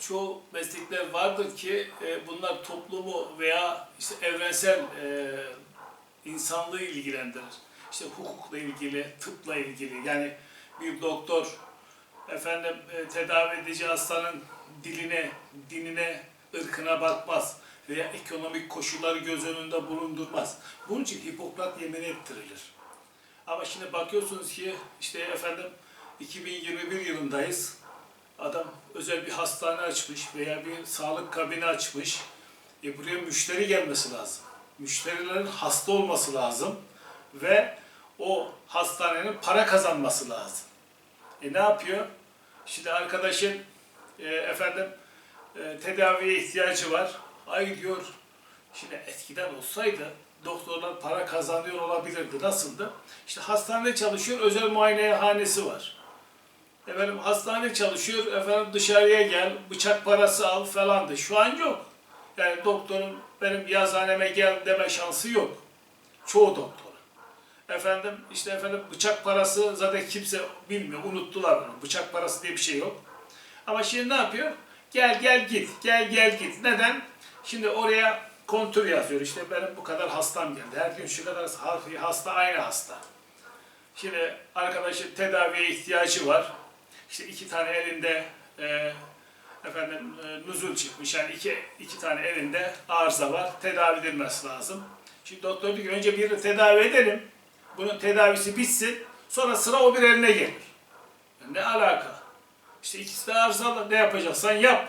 çoğu meslekler vardır ki e, bunlar toplumu veya işte evrensel e, insanlığı ilgilendirir. İşte hukukla ilgili, tıpla ilgili. Yani bir doktor efendim e, tedavi edici hastanın diline, dinine, ırkına bakmaz veya ekonomik koşulları göz önünde bulundurmaz. Bunun için Hipokrat yemini ettirilir. Ama şimdi bakıyorsunuz ki işte efendim 2021 yılındayız. Adam özel bir hastane açmış veya bir sağlık kabini açmış. E buraya müşteri gelmesi lazım. Müşterilerin hasta olması lazım ve o hastanenin para kazanması lazım. E ne yapıyor? Şimdi arkadaşın e, efendim e, tedaviye ihtiyacı var. Ay diyor. Şimdi eskiden olsaydı doktorlar para kazanıyor olabilirdi. Nasıldı? İşte hastanede çalışıyor, özel muayenehanesi var. Efendim hastane çalışıyor, efendim dışarıya gel, bıçak parası al falandı. Şu an yok. Yani doktorun benim yazhaneme gel deme şansı yok. Çoğu doktor. Efendim işte efendim bıçak parası zaten kimse bilmiyor, unuttular bunu. Bıçak parası diye bir şey yok. Ama şimdi ne yapıyor? Gel gel git, gel gel git. Neden? Şimdi oraya kontür yazıyor. İşte benim bu kadar hastam geldi. Her gün şu kadar hasta aynı hasta. Şimdi arkadaşın tedaviye ihtiyacı var. İşte iki tane elinde e, efendim e, nuzul çıkmış. Yani iki, iki tane elinde arıza var. Tedavi edilmesi lazım. Şimdi doktor diyor önce birini tedavi edelim. Bunun tedavisi bitsin. Sonra sıra o bir eline gelir. Yani ne alaka? İşte ikisi de arızalı. Ne yapacaksan yap.